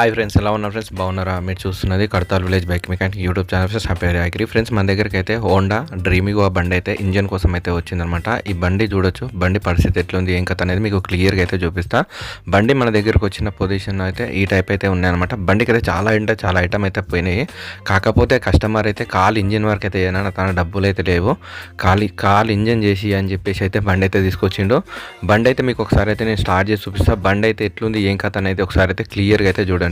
Hi friends ఎలా ఉన్నారు friends బాగున్నారా? మీరు చూస్తున్నది Kadthal village bike mechanic YouTube channel friends. Happy agri friends మన దగ్గరికి అయితే హోండా డ్రీమిగో బండి అయితే ఇంజన్ కోసం అయితే వచ్చిందనమాట ఈ బండి చూడొచ్చు. బండి పరిస్థితి ఎట్లుంది ఏం కథ అనేది మీకు క్లియర్గా అయితే చూపిస్తా. బండి మన దగ్గరకు వచ్చిన పొజిషన్ అయితే ఈ టైప్ అయితే ఉన్నాయన్నమాట. బండికి అయితే చాలా అంటే చాలా ఐటమ్ అయితే పోయినాయి. కాకపోతే కస్టమర్ అయితే కాల్ ఇంజిన్ వరకు అయితే ఏమైనా తన డబ్బులు అయితే లేవు. కాలి కాల్ ఇంజన్ చేసి అని చెప్పేసి అయితే బండి అయితే తీసుకొచ్చిండు. బండి అయితే మీకు ఒకసారి అయితే నేను స్టార్ట్ చేసి చూపిస్తా. బండి అయితే ఎట్లుంది ఏం కథ అనేది ఒకసారి అయితే క్లియర్గా అయితే చూడండి.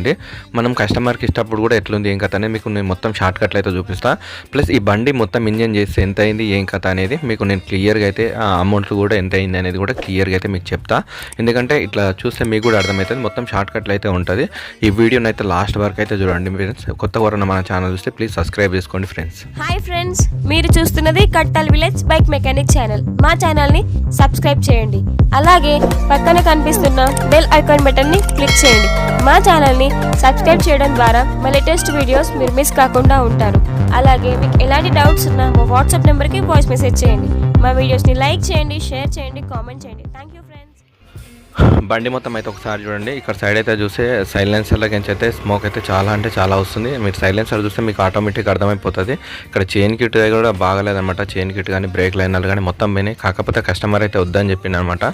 మనం కస్టమర్కి ఇష్టప్పుడు కూడా ఎట్లుంది ఏం కథ అనేది మీకు నేను మొత్తం షార్ట్ కట్లు అయితే చూపిస్తా. ప్లస్ ఈ బండి మొత్తం ఇంజన్ చేస్తే ఎంత అయింది ఏం కథ అనేది మీకు నేను క్లియర్గా అయితే అమౌంట్లు కూడా ఎంత అయింది అనేది కూడా క్లియర్గా అయితే మీకు చెప్తా. ఎందుకంటే ఇట్లా చూస్తే మీకు కూడా అర్థమవుతుంది మొత్తం షార్ట్ కట్లు అయితే ఉంటుంది. ఈ వీడియోని అయితే లాస్ట్ వరకు అయితే చూడండి ఫ్రెండ్స్ కొత్త వరన్న మన ఛానల్ చూస్తే ప్లీజ్ సబ్స్క్రైబ్ చేసుకోండి ఫ్రెండ్స్ హాయ్ ఫ్రెండ్స్ మీరు చూస్తున్నది Kattal village bike mechanic channel మా ఛానల్ని సబ్స్క్రైబ్ చేయండి. అలాగే పక్కన కనిపిస్తున్న బెల్ ఐకాన్ బటన్ని క్లిక్ చేయండి. మా ఛానల్ని సబ్స్క్రైబ్ చేయడం ద్వారా మా లేటెస్ట్ వీడియోస్ మీరు మిస్ కాకుండా ఉంటారు. అలాగే మీకు ఎలాంటి డౌట్స్ ఉన్నా మా వాట్సాప్ నెంబర్కి వాయిస్ మెసేజ్ చేయండి. మా వీడియోస్ని లైక్ చేయండి షేర్ చేయండి కామెంట్ చేయండి. థ్యాంక్ యూ బండి మొత్తం అయితే ఒకసారి చూడండి. ఇక్కడ సైడ్ అయితే చూస్తే సైలెన్సర్లకి అయితే స్మోక్ అయితే చాలా అంటే చాలా వస్తుంది. మీరు సైలెన్సర్ చూస్తే మీకు ఆటోమేటిక్ అర్థమైపోతుంది. ఇక్కడ చైన్ కిట్ కూడా బాగాలేదనమాట చైన్ కిట్ కానీ బ్రేక్ లైనర్లు కానీ మొత్తం పోయినాయి. కాకపోతే కస్టమర్ అయితే వద్దని చెప్పింది అనమాట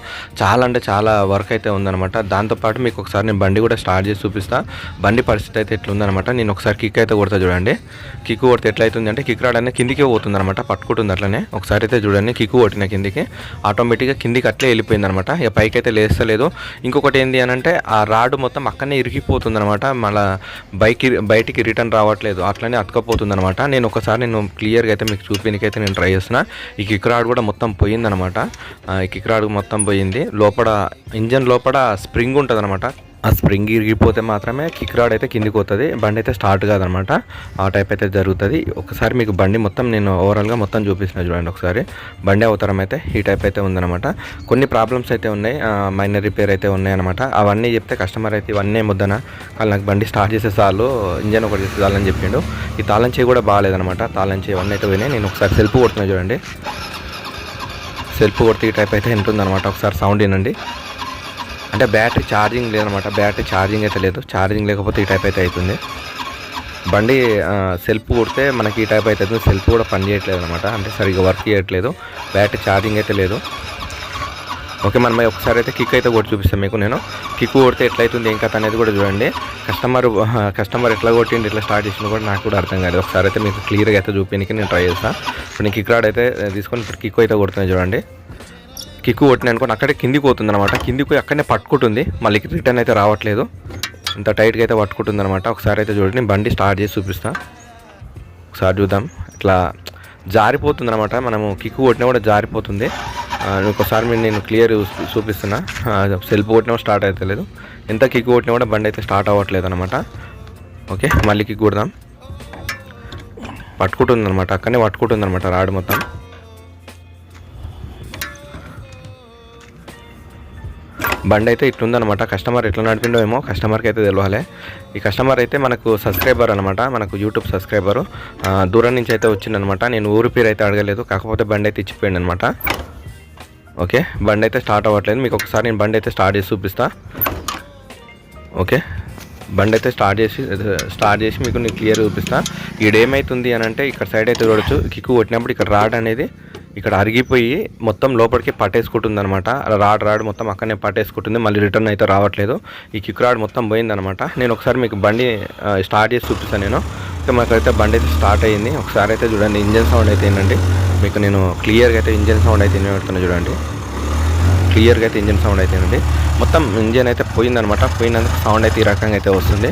చాలా అంటే చాలా వర్క్ అయితే ఉందనమాట దాంతోపాటు మీకు ఒకసారి నేను బండి కూడా స్టార్ట్ చేసి చూపిస్తా. బండి పరిస్థితి అయితే ఎట్లుందనమాట నేను ఒకసారి కిక్ అయితే కొడతా చూడండి. కిక్ కొడితే ఎట్లయితుంది అంటే కిక్ రాడనే కిందికే పోతుంది అనమాట పట్టుకుంటుంది అట్లనే. ఒకసారి అయితే చూడండి. కిక్ కొట్టిన కిందికి. ఆటోమేటిక్గా కిందికి అట్లే వెళ్ళిపోయింది అనమాట ఇక పైకి అయితే లేస్తలేదు ఇంకొకటి ఏంటి అని అంటే ఆ రాడ్ మొత్తం అక్కడనే ఇరిగిపోతుంది అనమాట మళ్ళీ బైక్ బయటికి రిటర్న్ రావట్లేదు. అట్లనే అతకపోతుంది అనమాట నేను ఒకసారి నేను క్లియర్గా అయితే మీకు చూపించకైతే నేను ట్రై చేసిన ఈ కిక్ రాడ్ కూడా మొత్తం పోయిందనమాట ఈ కిక్ రాడ్ మొత్తం పోయింది. లోపల ఇంజన్ లోపల స్ప్రింగ్ ఉంటుంది అనమాట ఆ స్ప్రింగ్ ఇరిగిపోతే మాత్రమే కిక్ రాడ్ అయితే కిందికి పోతుంది బండి అయితే స్టార్ట్ కాదనమాట. ఆ టైప్ అయితే జరుగుతుంది. ఒకసారి మీకు బండి మొత్తం నేను ఓవరాల్గా మొత్తం చూపిస్తున్నా చూడండి ఒకసారి. బండి అవతారం అయితే ఈ టైప్ అయితే ఉందన్నమాట. కొన్ని ప్రాబ్లమ్స్ అయితే ఉన్నాయి. మైనర్ రిపేర్ అయితే ఉన్నాయన్నమాట. అవన్నీ చెప్తే కస్టమర్ అయితే ఇవన్నీ ముద్దన వాళ్ళు నాకు బండి స్టార్ట్ చేసే చాలు. ఇంజన్ ఒకటి చేసే చాలని చెప్పిండు. ఈ తాళం చేయి కూడా బాగాలేదనమాట తాళం చేయి ఇవన్నీ అయితే పోయినాయి. నేను ఒకసారి సెల్ఫ్ కొడుతున్నా చూడండి. సెల్ఫ్ కొడితే ఈ టైప్ అయితే ఉంటుందన్నమాట ఒకసారి సౌండ్ వినండి. అంటే బ్యాటరీ ఛార్జింగ్ లేదనమాట. బ్యాటరీ ఛార్జింగ్ అయితే లేదు. ఛార్జింగ్ లేకపోతే ఈ టైప్ అయితే అవుతుంది బండి సెల్ఫ్ కొడితే మనకి ఈ టైప్ అయితే అవుతుంది సెల్ఫ్ కూడా పని చేయట్లేదు అనమాట. అంటే సరిగ్గా వర్క్ చేయట్లేదు. బ్యాటరీ ఛార్జింగ్ అయితే లేదు. ఓకే మనం ఒకసారి అయితే కిక్ అయితే కొట్టి చూపిస్తాను మీకు నేను. కిక్ కొడితే ఎట్లయితుంది ఏం కథ అనేది కూడా చూడండి. కస్టమర్ కస్టమర్ ఎట్లా కొట్టిండి ఎట్లా స్టార్ట్ చేసినా కూడా నాకు కూడా అర్థం కాలేదు. ఒకసారి అయితే మీకు క్లియర్గా అయితే చూపించడానికి నేను ట్రై చేస్తాను ఇప్పుడు నేను కిక్ రాడ్ అయితే తీసుకొని ఇప్పుడు కిక్ అయితే కొడుతున్నాను చూడండి. కిక్కు కొట్టిన అనుకోండి అక్కడే కిందికి పోతుంది అనమాట కిందికి పోయి అక్కడనే పట్టుకుంటుంది. మళ్ళీ రిటర్న్ అయితే రావట్లేదు. ఇంత టైట్గా అయితే పట్టుకుంటుంది అనమాట ఒకసారి అయితే చూడండి బండి స్టార్ట్ చేసి చూపిస్తా. ఒకసారి చూద్దాం. ఇట్లా జారిపోతుంది అనమాట మనము కిక్కు కొట్టినా కూడా జారిపోతుంది. ఆ, ఒకసారి మీరు నేను క్లియర్ చూపిస్తున్నా. సెల్ఫ్ కొట్టినా స్టార్ట్ అయితే ఎంత కిక్కు కొట్టినా కూడా బండి అయితే స్టార్ట్ అవ్వట్లేదు అనమాట ఓకే మళ్ళీ కిక్ కొడదాం. పట్టుకుంటుంది అనమాట అక్కడనే పట్టుకుంటుంది అనమాట రాడు మొత్తం. బండి అయితే ఇట్లుందనమాట కస్టమర్ ఎట్లా నడిపిండో ఏమో కస్టమర్కి అయితే తెలియాలి ఈ కస్టమర్ అయితే మనకు సబ్స్క్రైబర్ అనమాట మనకు యూట్యూబ్ సబ్స్క్రైబరు. దూరం నుంచి అయితే వచ్చిందనమాట నేను ఊరి పేరు అయితే అడగలేదు. కాకపోతే బండి అయితే ఇచ్చిపోయింది అనమాట ఓకే? బండి అయితే స్టార్ట్ అవ్వట్లేదు. మీకు ఒకసారి నేను బండి అయితే స్టార్ట్ చేసి చూపిస్తా. ఓకే? బండి అయితే స్టార్ట్ చేసి స్టార్ట్ చేసి మీకు నేను క్లియర్ చూపిస్తా. ఇక్కడ ఏమవుతుంది అని అంటే ఇక్కడ సైడ్ అయితే చూడొచ్చు. కిక్కు కొట్టినప్పుడు ఇక్కడ రాడ్ అనేది ఇక్కడ అరిగిపోయి మొత్తం లోపలికి పట్టేసుకుంటుంది అనమాట రాడ్ రాడ్ మొత్తం అక్కడనే పట్టేసుకుంటుంది. మళ్ళీ రిటర్న్ అయితే రావట్లేదు. ఈ కిక్ రాడ్ మొత్తం పోయిందనమాట నేను ఒకసారి మీకు బండి స్టార్ట్ చేసి చూపిస్తాను నేను. ఇంకా మాకైతే బండి అయితే స్టార్ట్ అయ్యింది ఒకసారి అయితే చూడండి ఇంజన్ సౌండ్ అయితే ఏంటండి మీకు నేను క్లియర్గా అయితే ఇంజన్ సౌండ్ అయితే వినబడుతున్నా చూడండి. క్లియర్గా అయితే ఇంజన్ సౌండ్ అయితే ఏంటండి మొత్తం ఇంజన్ అయితే పోయిందనమాట పోయినందుకు సౌండ్ అయితే ఈ రకంగా అయితే వస్తుంది.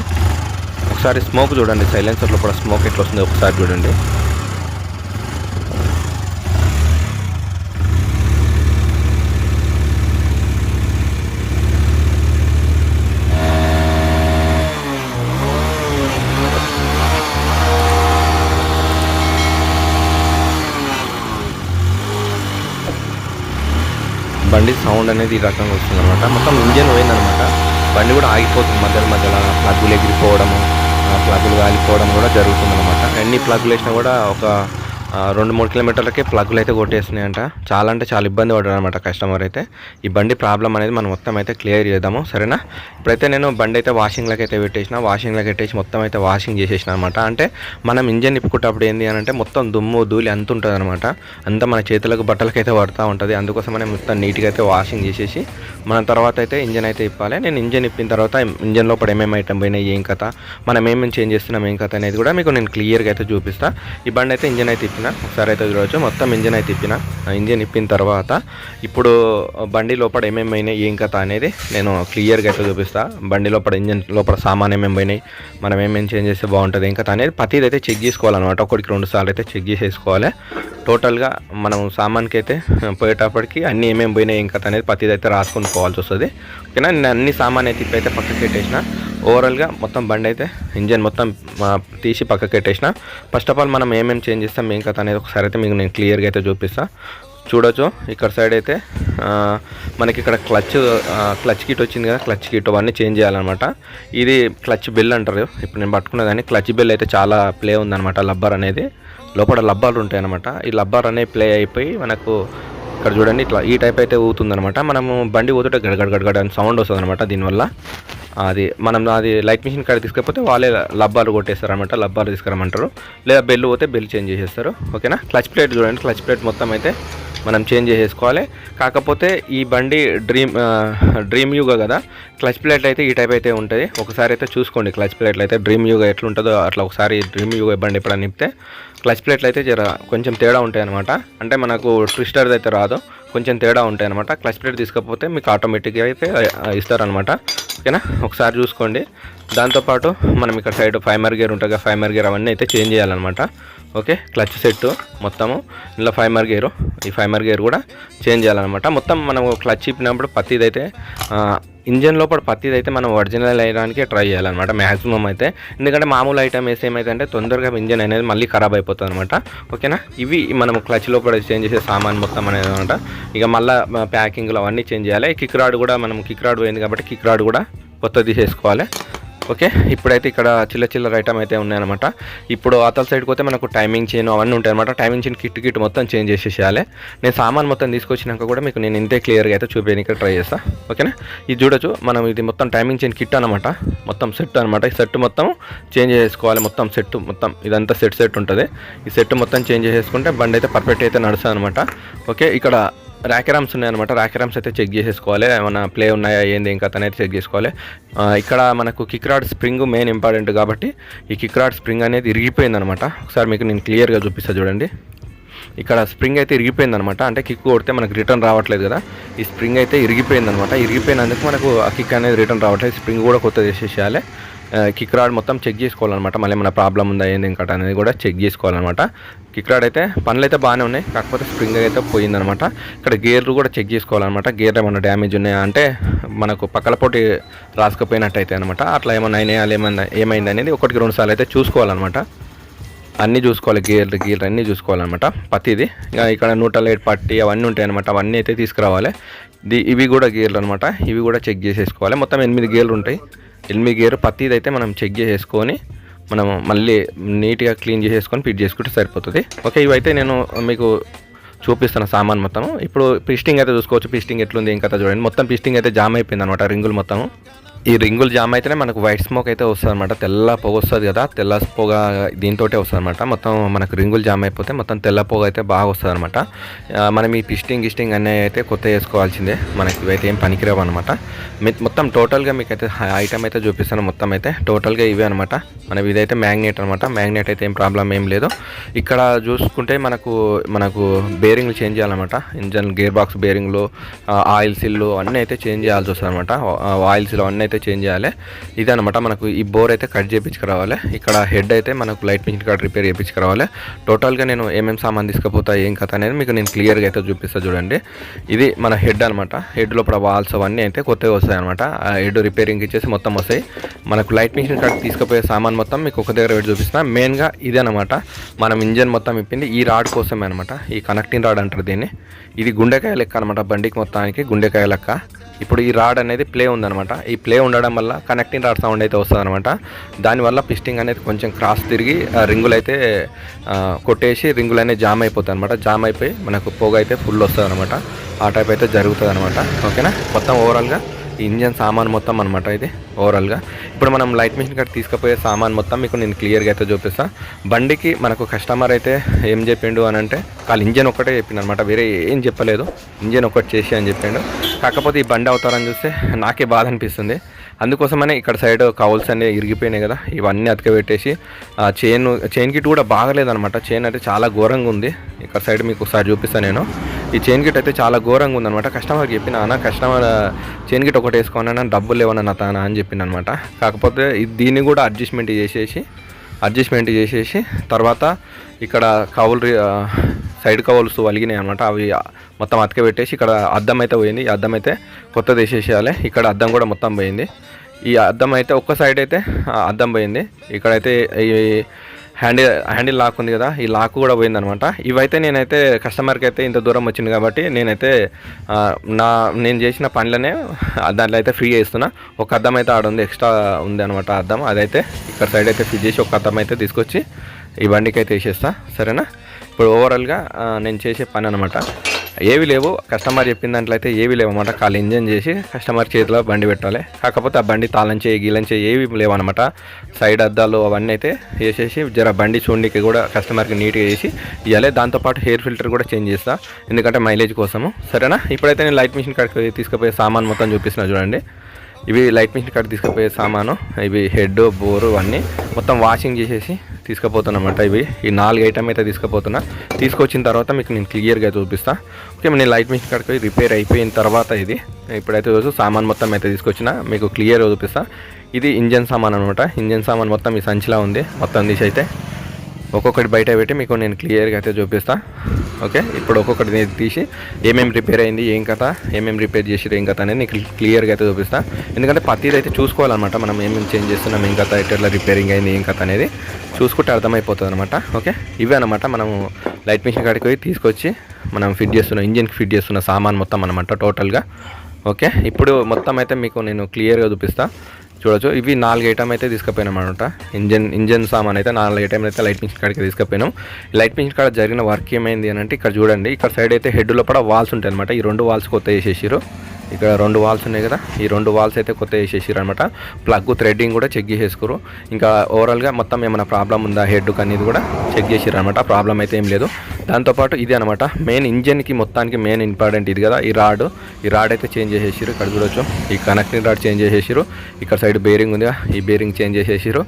ఒకసారి స్మోక్ చూడండి. సైలెన్సర్లో కూడా స్మోక్ ఎట్లా వస్తుంది ఒకసారి చూడండి. బండి సౌండ్ అనేది ఈ రకంగా వస్తుంది అనమాట మొత్తం ఇంజన్ పోయిందనమాట బండి కూడా ఆగిపోతుంది మధ్యలో మధ్యలో. ప్లగ్గులు ఎగిరిపోవడము ప్లగ్లు ప్లగ్గులు కాలిపోవడం కూడా జరుగుతుంది అనమాట ఎన్ని ప్లగ్గులు వేసినా కూడా ఒక రెండు మూడు కిలోమీటర్లకి ప్లగ్లు అయితే కొట్టేసినాయంట చాలా అంటే చాలా ఇబ్బంది పడ్డాడు అనమాట కస్టమర్ అయితే. ఈ బండి ప్రాబ్లం అనేది మనం మొత్తం అయితే క్లియర్ చేద్దాము సరేనా? ఇప్పుడైతే నేను బండి అయితే వాషింగ్లోకి అయితే పెట్టేసిన వాషింగ్లోకి పెట్టేసి మొత్తం అయితే వాషింగ్ చేసేసిన అనమాట అంటే మనం ఇంజన్ ఇప్పుకుంటప్పుడు ఏంది అని అంటే మొత్తం దుమ్ము ధూళి అంత ఉంటుంది అనమాట అంతా మన చేతులకు బట్టలకు అయితే పడుతూ ఉంటుంది. అందుకోసమనే మొత్తం నీట్గా అయితే వాషింగ్ చేసేసి మన తర్వాత అయితే ఇంజన్ అయితే ఇప్పాలి. నేను ఇంజన్ ఇప్పిన తర్వాత ఇంజన్ లోపల ఏమేమి ఐటమ్ పోయినాయి ఏం కథ మనం ఏమేమి చేంజ్ చేస్తున్నాం ఏం కథ అనేది కూడా మీకు నేను క్లియర్గా అయితే చూపిస్తా. ఈ బండి అయితే ఇంజన్ అయితే ఇప్పిన ఒకసారి అయితే చూడవచ్చు మొత్తం ఇంజన్ అయితే ఇప్పిన ఇంజిన్ ఇంజన్ ఇప్పిన తర్వాత ఇప్పుడు బండి లోపల ఏమేమి పోయినాయి ఏం కథ అనేది నేను క్లియర్గా అయితే చూపిస్తా. బండి లోపల ఇంజన్ లోపల సామాన్ ఏమేమి పోయినాయి మనం ఏమేమి చేంజ్ చేస్తే బాగుంటుంది ఇంకా అనేది ప్రతిది అయితే చెక్ చేసుకోవాలన్నమాట. ఒకటికి రెండు సార్లు అయితే చెక్ చేసేసుకోవాలి. టోటల్గా మనం సామాన్కి అయితే పోయేటప్పటికి అన్నీ ఏమేమి పోయినాయి ఏం కథ అనేది ప్రతిది అయితే రాసుకొని పోవాల్సి వస్తుంది. ఓకేనా? నేను అన్ని సామాన్ అయితే ఇప్పుడైతే పక్కకి పెట్టేసిన. ఓవరాల్గా మొత్తం బండి అయితే ఇంజన్ మొత్తం తీసి పక్కకి పెట్టేసిన. ఫస్ట్ ఆఫ్ ఆల్ మనం ఏమేమి చేంజ్ చేస్తాం ఏం కథ అనేది ఒకసారి అయితే మీకు నేను క్లియర్గా అయితే చూపిస్తాను చూడొచ్చు ఇక్కడ సైడ్ అయితే మనకి ఇక్కడ క్లచ్ క్లచ్ కిట్ వచ్చింది కదా క్లచ్ కిట్ అవన్నీ చేంజ్ చేయాలన్నమాట. ఇది క్లచ్ బెల్ అంటారు. ఇప్పుడు నేను పట్టుకున్న దాన్ని క్లచ్ బెల్ అయితే చాలా ప్లే ఉందన్నమాట లబ్బర్ అనేది. లోపల లబ్బర్లు ఉంటాయన్నమాట. ఈ లబ్బర్ అనేది ప్లే అయిపోయి మనకు ఇక్కడ చూడండి ఇట్లా ఈ టైప్ అయితే ఊతుందనమాట మనము బండి ఊతుంటే గడగడ గడగడ అని సౌండ్ వస్తుంది అనమాట దీనివల్ల. అది మనం అది లైట్ మిషన్ కాడ తీసుకపోతే వాళ్ళే లబ్బాలు కొట్టేస్తారు అనమాట లబ్బాలు తీసుకురమ్మంటారు. లేదా బెల్ పోతే బెల్ చేంజ్ చేసేస్తారు. ఓకేనా? క్లచ్ ప్లేట్ చూడండి క్లచ్ ప్లేట్ మొత్తం అయితే మనం చేంజ్ చేసేసుకోవాలి. కాకపోతే ఈ బండి డ్రీమ్ డ్రీమ్ యూగా కదా క్లచ్ ప్లేట్ అయితే ఈ టైప్ అయితే ఉంటుంది. ఒకసారి అయితే చూసుకోండి క్లచ్ ప్లేట్లు అయితే డ్రీమ్ యూగా ఎట్లుంటుందో అట్లా ఒకసారి డ్రీమ్ యూగా బండి ఎప్పుడైనా నింపితే. క్లచ్ ప్లేట్లు అయితే జర కొంచెం తేడా ఉంటాయి అనమాట అంటే మనకు ట్విస్టర్ది అయితే రాదు కొంచెం తేడా ఉంటాయి అనమాట క్లచ్ ప్లేట్ తీసుకపోతే మీకు ఆటోమేటిక్గా అయితే ఇస్తారనమాట ఓకేనా? ఒకసారి చూసుకోండి. దాంతోపాటు మనం ఇక్కడ సైడ్ ఫైమర్ గేర్ ఉంటుంది ఫైమర్ గేర్ అవన్నీ అయితే చేంజ్ చేయాలన్నమాట. ఓకే క్లచ్ సెట్ మొత్తము. ఇలా ఫైమర్ గేరు. ఈ ఫైమర్ గేర్ కూడా చేంజ్ చేయాలన్నమాట. మొత్తం మనం క్లచ్ ఇప్పినప్పుడు పత్తిదైతే ఇంజన్ లోపల పత్తిది అయితే మనం ఒరిజినల్ వేయడానికి ట్రై చేయాలన్నమాట. మ్యాక్సిమం అయితే. ఎందుకంటే మామూలు ఐటమ్ వేసి ఏమైతే తొందరగా ఇంజన్ అనేది మళ్ళీ ఖరాబ్ అయిపోతుంది అనమాట ఓకేనా? ఇవి మనం క్లచ్ లోపల చేంజ్ చేసే సామాన్ మొత్తం అనేది అనమాట. ఇక మళ్ళీ ప్యాకింగ్లు అవన్నీ చేంజ్ చేయాలి. కిక్ రాడ్ కూడా మనం కిక్ రాడ్ పోయింది కాబట్టి కిక్ రాడ్ కూడా కొత్త తీసేసుకోవాలి. ఓకే ఇప్పుడైతే ఇక్కడ చిల్ల చిల్లర ఐటమ్ అయితే ఉన్నాయన్నమాట. ఇప్పుడు అవతల సైడ్కి పోతే మనకు టైమింగ్ చైన్ అవన్నీ ఉంటాయి అనమాట టైమింగ్ చైన్ కిట్ కిట్ మొత్తం చేంజ్ చేసేసేయాలి. నేను సామాన్ మొత్తం తీసుకొచ్చినాక కూడా మీకు నేను ఇంతే క్లియర్గా అయితే చూపించడానికి ట్రై చేస్తాను ఓకేనా? ఇది చూడొచ్చు మనం ఇది మొత్తం టైమింగ్ చైన్ కిట్ అనమాట మొత్తం సెట్ అనమాట ఈ సెట్ మొత్తం చేంజ్ చేసుకోవాలి. మొత్తం సెట్ మొత్తం ఇదంతా సెట్ సెట్ ఉంటుంది. ఈ సెట్ మొత్తం చేంజ్ చేసుకుంటే బండి అయితే పర్ఫెక్ట్ అయితే నడుస్తుంది అనమాట ఓకే ఇక్కడ ర్యాకెరామ్స్ ఉన్నాయన్నమాట. ర్యాకెరామ్స్ అయితే చెక్ చేసేసుకోవాలి. ఏమైనా ప్లే ఉన్నాయా ఏంది ఇంకా అనేది చెక్ చేసుకోవాలి. ఇక్కడ మనకు kick rod spring main important కాబట్టి ఈ కిక్ రాడ్ స్ప్రింగ్ అనేది ఇరిగిపోయిందనమాట ఒకసారి మీకు నేను క్లియర్గా చూపిస్తా చూడండి. ఇక్కడ స్ప్రింగ్ అయితే ఇరిగిపోయింది అనమాట అంటే కిక్ కొడితే మనకు రిటర్న్ రావట్లేదు కదా. ఈ స్ప్రింగ్ అయితే ఇరిగిపోయింది అనమాట ఇరిగిపోయినందుకు మనకు ఆ కిక్ అనేది రిటర్న్ రావట్లేదు. స్ప్రింగ్ కూడా కొత్త చేసేసేయాలి. కిక్ రాడ్ మొత్తం చెక్ చేసుకోవాలన్నమాట మళ్ళీ ఏమైనా ప్రాబ్లం ఉందా ఏంది ఇంకా అనేది కూడా చెక్ చేసుకోవాలన్నమాట కిక్ రాడ్ అయితే పనులు అయితే బాగానే ఉన్నాయి. కాకపోతే స్ప్రింగ్ అయితే పోయిందనమాట. ఇక్కడ గేర్లు కూడా చెక్ చేసుకోవాలన్నమాట గేర్లు ఏమైనా డ్యామేజ్ ఉన్నాయా అంటే మనకు పక్కల పోటీ రాసుకపోయినట్టయితే అనమాట. అట్లా ఏమైనా అయినాయా ఏమైనా ఏమైంది అనేది ఒకటికి రెండు సార్లు అయితే చూసుకోవాలన్నమాట అన్నీ చూసుకోవాలి గేర్లు గీర్లు అన్నీ చూసుకోవాలన్నమాట. ప్రతిది ఇంకా ఇక్కడ నూట లైట్ పట్టి అవన్నీ ఉంటాయి అనమాట అవన్నీ అయితే తీసుకురావాలి. ది ఇవి కూడా గేర్లు అనమాట ఇవి కూడా చెక్ చేసేసుకోవాలి. మొత్తం ఎనిమిది గేర్లు ఉంటాయి. ఎనిమిది గేర్ ప్రతిది అయితే మనం చెక్ చేసేసుకొని మనం మళ్ళీ నీట్గా క్లీన్ చేసేసుకొని ఫిట్ చేసుకుంటే సరిపోతుంది. ఓకే ఇవైతే నేను మీకు చూపిస్తాను సామాన్ మొత్తం ఇప్పుడు పిస్టింగ్ అయితే చూసుకోవచ్చు. పిస్టింగ్ ఎట్లుంది ఇంకా చూడండి. మొత్తం పిస్టింగ్ అయితే జామ్ అయిపోయింది అనమాట రింగులు మొత్తం ఈ రింగులు జామ్ అయితేనే మనకు వైట్ స్మోక్ అయితే వస్తుంది అనమాట తెల్ల పొగ వస్తుంది కదా తెల్ల పొగ దీంతో వస్తుంది అనమాట మొత్తం మనకు రింగులు జామ్ అయిపోతే మొత్తం తెల్ల పొగ అయితే బాగా వస్తుంది అనమాట మనం ఈ పిస్టింగ్ గిస్టింగ్ అన్నీ అయితే కొత్త వేసుకోవాల్సిందే మనకి ఇవైతే ఏం పనికిరావు అనమాట మొత్తం టోటల్గా మీకు అయితే ఐటమ్ అయితే చూపిస్తాను మొత్తం అయితే. టోటల్గా ఇవే అనమాట మనం ఇదైతే మ్యాగ్నెట్ అనమాట మ్యాగ్నెట్ అయితే ఏం ప్రాబ్లం ఏం లేదు. ఇక్కడ చూసుకుంటే మనకు మనకు బేరింగ్లు చేంజ్ చేయాలన్నమాట. ఇంజన్ గేర్ బాక్స్ బేరింగ్లు ఆయిల్ సిల్లు అన్నీ అయితే చేంజ్ చేయాల్సి వస్తుంది అనమాట ఆయిల్ సిల్ అన్నీ అయితే చేంజ్ చేయాలి. ఇదనమాట మనకు ఈ బోర్ అయితే కట్ చేయించుకురావాలి. ఇక్కడ హెడ్ అయితే మనకు లైట్ మిషన్ కార్డ్ రిపేర్ చేయించుకురావాలి. టోటల్గా నేను ఏమేమి సామాన్ తీసుకుపోతా ఏం కథ అనేది మీకు నేను క్లియర్గా అయితే చూపిస్తా చూడండి. ఇది మన హెడ్ అనమాట హెడ్ లోపల వాల్స్ అవన్నీ అయితే కొత్తగా వస్తాయి అనమాట ఆ హెడ్ రిపేరింగ్ ఇచ్చేసి మొత్తం వస్తాయి. మనకు లైట్ మిషన్ కార్డ్ తీసుకుపోయే సామాన్ మొత్తం మీకు ఒక దగ్గర పెట్టి చూపిస్తున్నా. మెయిన్గా ఇదే అనమాట మనం ఇంజన్ మొత్తం ఇప్పింది ఈ రాడ్ కోసమే అనమాట ఈ కనెక్టింగ్ రాడ్ అంటారు దీన్ని. ఇది గుండెకాయ లెక్క అనమాట బండికి మొత్తానికి గుండెకాయ లెక్క. ఇప్పుడు ఈ రాడ్ అనేది ప్లే ఉందనమాట ఈ ప్లే ఉండడం వల్ల కనెక్టింగ్ రాడ్ సౌండ్ అయితే వస్తుంది అనమాట దానివల్ల పిస్టింగ్ అనేది కొంచెం క్రాస్ తిరిగి ఆ రింగులు అయితే కొట్టేసి రింగులు అనేది జామ్ అయిపోతాయి అనమాట జామ్ అయిపోయి మనకు పొగ అయితే ఫుల్ వస్తుంది అనమాట ఆ టైప్ అయితే జరుగుతుంది అనమాట ఓకేనా? మొత్తం ఓవరాల్గా ఇంజన్ సామాన్ మొత్తం అనమాట ఇది ఓవరాల్గా ఇప్పుడు మనం లైట్ మిషన్ కట్ తీసుకుపోయే సామాన్ మొత్తం మీకు నేను క్లియర్గా అయితే చూపిస్తా. బండికి మనకు కస్టమర్ అయితే ఏం చెప్పిండు అని అంటే వాళ్ళు ఇంజన్ ఒక్కటే చెప్పిండు అనమాట వేరే ఏం చెప్పలేదు. ఇంజన్ ఒక్కటి చేసి అని చెప్పిండు. కాకపోతే ఈ బండి అవుతారని చూస్తే నాకే బాధ అనిపిస్తుంది. అందుకోసమనే ఇక్కడ సైడ్ కౌల్స్ అన్నీ ఇరిగిపోయినాయి కదా ఇవన్నీ అతకబెట్టేసి ఆ చైన్ చైన్ కిట్ కూడా బాగలేదనమాట చైన్ అయితే చాలా ఘోరంగా ఉంది. ఇక్కడ సైడ్ మీకు ఒకసారి చూపిస్తాను నేను. ఈ చైన్ కిట్ అయితే చాలా ఘోరంగా ఉందనమాట కస్టమర్కి చెప్పిన అన్న కస్టమర్ చైన్ కిట్ ఒకటి వేసుకోనన్నా డబ్బులు లేవన్నా తానా అని చెప్పిండు అనమాట కాకపోతే దీన్ని కూడా అడ్జస్ట్మెంట్ చేసేసి అడ్జస్ట్మెంట్ చేసేసి తర్వాత ఇక్కడ కవులు సైడ్ కవర్స్ వలిగినాయి అనమాట అవి మొత్తం అతకబెట్టేసి ఇక్కడ అద్దం అయితే పోయింది. ఈ అద్దం అయితే కొత్తది వేసేసేయాలి. ఇక్కడ అద్దం కూడా మొత్తం పోయింది. ఈ అద్దం అయితే ఒక్క సైడ్ అయితే అద్దం పోయింది. ఇక్కడైతే ఈ హ్యాండిల్ హ్యాండిల్ లాక్ ఉంది కదా ఈ లాక్ కూడా పోయిందనమాట ఇవైతే నేనైతే కస్టమర్కి అయితే ఇంత దూరం వచ్చింది కాబట్టి నేనైతే నా నేను చేసిన పనులనే దాంట్లో అయితే ఫ్రీ చేస్తున్నా. ఒక అద్దం అయితే ఆడ ఉంది ఎక్స్ట్రా ఉంది అనమాట అద్దం. అదైతే ఇక్కడ సైడ్ అయితే ఫిట్ చేసి ఒక అద్దం అయితే తీసుకొచ్చి ఈ బండికి అయితే వేసేస్తా. సరేనా? ఇప్పుడు ఓవరాల్గా నేను చేసే పని అనమాట ఏవి లేవు కస్టమర్ చెప్పిన దాంట్లో అయితే ఏవి లేవు అనమాట కాలు ఇంజన్ చేసి కస్టమర్ చేతిలో బండి పెట్టాలి. కాకపోతే ఆ బండి తాళం చేయి గీలం చేయి ఏవి లేవు అనమాట సైడ్ అద్దాలు అవన్నీ అయితే వేసేసి జర బండి చూడడానికి కూడా కస్టమర్కి నీట్గా వేసి ఇవ్వాలి దాంతోపాటు హెయిర్ ఫిల్టర్ కూడా చేంజ్ చేస్తా. ఎందుకంటే మైలేజ్ కోసము. సరేనా? ఇప్పుడైతే నేను లైట్ మిషన్ కాడికి తీసుకుపోయే సామాన్ మొత్తం చూపిస్తున్నా చూడండి. ఇవి లైట్ మిషన్ కాడ తీసుకుపోయే సామాను. ఇవి హెడ్ బోరు అన్నీ మొత్తం వాషింగ్ చేసేసి తీసుకుపోతున్నమాట ఇవి. ఈ నాలుగు ఐటమ్ అయితే తీసుకుపోతున్నా. తీసుకొచ్చిన తర్వాత మీకు నేను క్లియర్గా చూపిస్తా. ఓకే నేను లైట్ మిషన్ కాడికి రిపేర్ అయిపోయిన తర్వాత ఇది. ఇప్పుడైతే రోజు సామాన్ మొత్తం అయితే తీసుకొచ్చిన. మీకు క్లియర్గా చూపిస్తా. ఇది ఇంజన్ సామాన్ అనమాట ఇంజన్ సామాన్ మొత్తం ఈ సంచిలా ఉంది. మొత్తం తీసి అయితే. ఒక్కొక్కటి బయట పెట్టి మీకు నేను క్లియర్గా అయితే చూపిస్తా. ఓకే? ఇప్పుడు ఒక్కొక్కటి నేను తీసి ఏమేమి రిపేర్ అయింది ఏం కథ ఏమేమి రిపేర్ చేసిరు ఏం కథ అనేది నీకు క్లియర్గా అయితే చూపిస్తా. ఎందుకంటే ప్రతిదీ అయితే చూసుకోవాలన్నమాట. మనం ఏమేమి చేంజ్ చేస్తున్నాం ఏం కథ ఎట్లా రిపేరింగ్ అయింది ఏం కథ అనేది చూసుకుంటే అర్థమైపోతుంది అనమాట ఓకే? ఇవే అనమాట మనము లైట్ మిషన్ కాడికి పోయి తీసుకొచ్చి మనం ఫిట్ చేస్తున్న ఇంజిన్కి ఫిట్ చేస్తున్న సామాన్ మొత్తం అనమాట టోటల్గా ఓకే? ఇప్పుడు మొత్తం అయితే మీకు నేను క్లియర్గా చూపిస్తాను చూడొచ్చు. ఇవి నాలుగు ఐటమ్ అయితే తీసుకుపోయినాం అనమాట ఇంజన్ ఇంజన్ సామాన్ అయితే నాలుగు ఐటమ్ అయితే లైట్ మిషన్ కాడికి తీసుకుపోయినాం. లైట్ మిషన్ కాడ జరిగిన వర్క్ ఏమైంది అని అంటే ఇక్కడ చూడండి. ఇక్కడ సైడ్ అయితే హెడ్ లోపల వాల్స్ ఉంటాయి అనమాట ఈ రెండు వాల్స్ కొత్త వేసేసారు ఇక్కడ రెండు వాల్స్ ఉన్నాయి కదా. ఈ రెండు వాల్స్ అయితే కొత్త వేసేసారు అనమాట ప్లగ్ థ్రెడ్డింగ్ కూడా చెక్ చేసేసుకోరు. ఇంకా ఓవరాల్గా మొత్తం ఏమైనా ప్రాబ్లం ఉందా? హెడ్ అనేది కూడా చెక్ చేసారు అనమాట ప్రాబ్లం అయితే ఏం లేదు. దాంతోపాటు ఇది అనమాట మెయిన్ ఇంజన్కి మొత్తానికి మెయిన్ ఇంపార్టెంట్ ఇది కదా. ఈ రాడ్ ఈ రాడ్ అయితే చేంజ్ చేసేసారు ఇక్కడ చూడొచ్చు. ఈ కనెక్టింగ్ రాడ్ చేంజ్ చేసేసారు ఇక్కడ సైడ్ బేరింగ్ ఉంది ఈ బేరింగ్ చేంజ్ చేసేసారు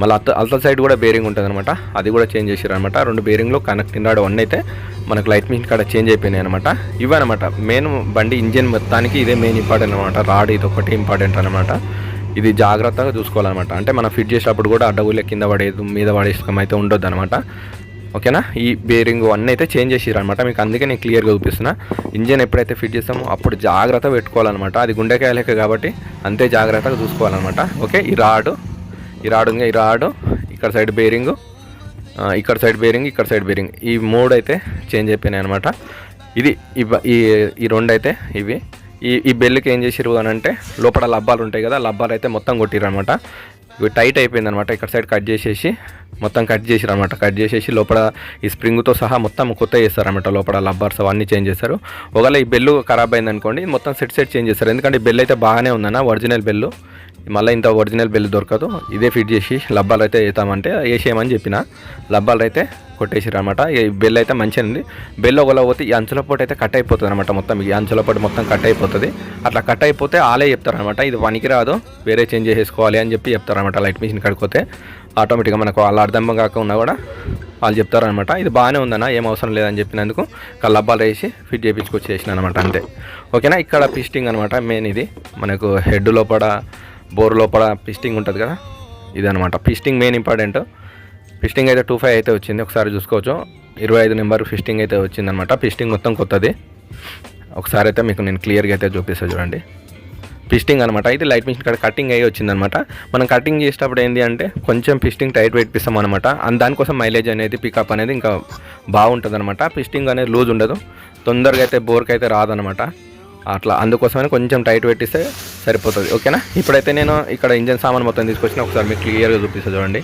మళ్ళీ అత్త అల్త సైడ్ కూడా బేరింగ్ ఉంటుంది అనమాట అది కూడా చేంజ్ చేసారు అనమాట రెండు బేరింగ్లో కనెక్టింగ్ రాడ్ వన్ అయితే మనకు లైట్ మిషన్ కాడ చేంజ్ అయిపోయినాయి అనమాట ఇవన్నమాట మెయిన్ బండి ఇంజిన్ మొత్తానికి ఇదే మెయిన్ ఇంపార్టెంట్ అనమాట రాడ్ ఇది ఒకటి ఇంపార్టెంట్ అనమాట ఇది జాగ్రత్తగా చూసుకోవాలన్నమాట. అంటే మనం ఫిట్ చేసేటప్పుడు కూడా అడ్డగులే కింద పడేది మీద పడేసుకోం అయితే ఉండొద్దు అనమాట ఓకేనా? ఈ బేరింగ్ అన్నీ అయితే చేంజ్ చేసిరనమాట మీకు అందుకే నేను క్లియర్గా చూపిస్తున్నా. ఇంజన్ ఎప్పుడైతే ఫిట్ చేస్తామో అప్పుడు జాగ్రత్తగా పెట్టుకోవాలన్నమాట. అది గుండెకాయ లెక్క కాబట్టి అంతే జాగ్రత్తగా చూసుకోవాలన్నమాట. ఓకే? ఈ రాడ్ ఈ రాడు ఈ రాడు ఇక్కడ సైడ్ బేరింగ్ ఇక్కడ సైడ్ బేరింగ్ ఇక్కడ సైడ్ బేరింగ్. ఈ మూడు అయితే చేంజ్ అయిపోయినాయి అనమాట ఇది ఈ ఈ ఈ రెండు అయితే ఇవి. ఈ ఈ బెల్లుకి ఏం చేసిరు అని అంటే లోపల లబ్బాలు ఉంటాయి కదా లబ్బాలు అయితే మొత్తం కొట్టిరు అనమాట ఇవి టైట్ అయిపోయింది అనమాట ఇక్కడ సైడ్ కట్ చేసేసి మొత్తం కట్ చేసిరు అనమాట కట్ చేసేసి లోపల ఈ స్ప్రింగ్తో సహా మొత్తం కొత్త చేస్తారనమాట లోపల లబ్బర్స్ అవన్నీ చేంజ్ చేస్తారు. ఒకవేళ ఈ బెల్లు ఖరాబ్ అయింది అనుకోండి మొత్తం సెట్ సెట్ చేంజ్ చేస్తారు. ఎందుకంటే ఈ బెల్ అయితే బాగానే ఉందన్న ఒరిజినల్ బెల్లు. మళ్ళీ ఇంత ఒరిజినల్ బెల్ దొరకదు. ఇదే ఫిట్ చేసి లబ్బాలు అయితే వేస్తామంటే వేసేయమని చెప్పిన. లబ్బాలు అయితే కొట్టేసారు అనమాట ఈ బెల్ అయితే మంచిగా ఉంది. బెల్ ఒకలా పోతే ఈ అంచుల పోటీ అయితే కట్ అయిపోతుంది అనమాట మొత్తం. ఈ అంచుల పోటీ మొత్తం కట్ అయిపోతుంది. అట్లా కట్ అయిపోతే ఆలే చెప్తారనమాట ఇది పనికి రాదు వేరే చేంజ్ చేసేసుకోవాలి అని చెప్పి చెప్తారనమాట లైట్ మిషన్ కడిపోతే ఆటోమేటిక్గా మనకు వాళ్ళ అర్థం కాకుండా కూడా వాళ్ళు చెప్తారనమాట ఇది బాగానే ఉందన్న ఏం అవసరం లేదని చెప్పినందుకు కళ్ళబ్బాలు వేసి ఫిట్ చేయించుకొచ్చేసిన అనమాట అంతే. ఓకేనా? ఇక్కడ పిస్టింగ్ అనమాట మెయిన్ ఇది. మనకు హెడ్ లోపల బోర్ లోపల పిస్టింగ్ ఉంటుంది కదా? ఇది అనమాట పిస్టింగ్ మెయిన్ ఇంపార్టెంట్ పిస్టింగ్ అయితే టూ ఫైవ్ అయితే వచ్చింది. ఒకసారి చూసుకోవచ్చు. ఇరవై ఐదు నెంబర్ పిస్టింగ్ అయితే వచ్చిందనమాట పిస్టింగ్ మొత్తం కొత్తది. ఒకసారి అయితే మీకు నేను క్లియర్గా అయితే చూపిస్తాను చూడండి. పిస్టింగ్ అనమాట అయితే లైట్ మిషన్ ఇక్కడ కటింగ్ అయ్యి వచ్చిందనమాట మనం కటింగ్ చేసేటప్పుడు ఏంటి అంటే కొంచెం పిస్టింగ్ టైట్ పెట్టిస్తాం అనమాట అండ్ దానికోసం మైలేజ్ అనేది పికప్ అనేది ఇంకా బాగుంటుంది అనమాట పిస్టింగ్ అనేది లూజ్ ఉండదు. తొందరగా అయితే బోర్కి అయితే రాదనమాట అట్లా అందుకోసమని కొంచెం టైట్ పెట్టిస్తే సరిపోతుంది. ఓకేనా? ఇప్పుడైతే నేను ఇక్కడ ఇంజన్ సామాన్ మొత్తం తీసుకొచ్చిన ఒకసారి మీకు క్లియర్గా చూపిస్తాను చూడండి.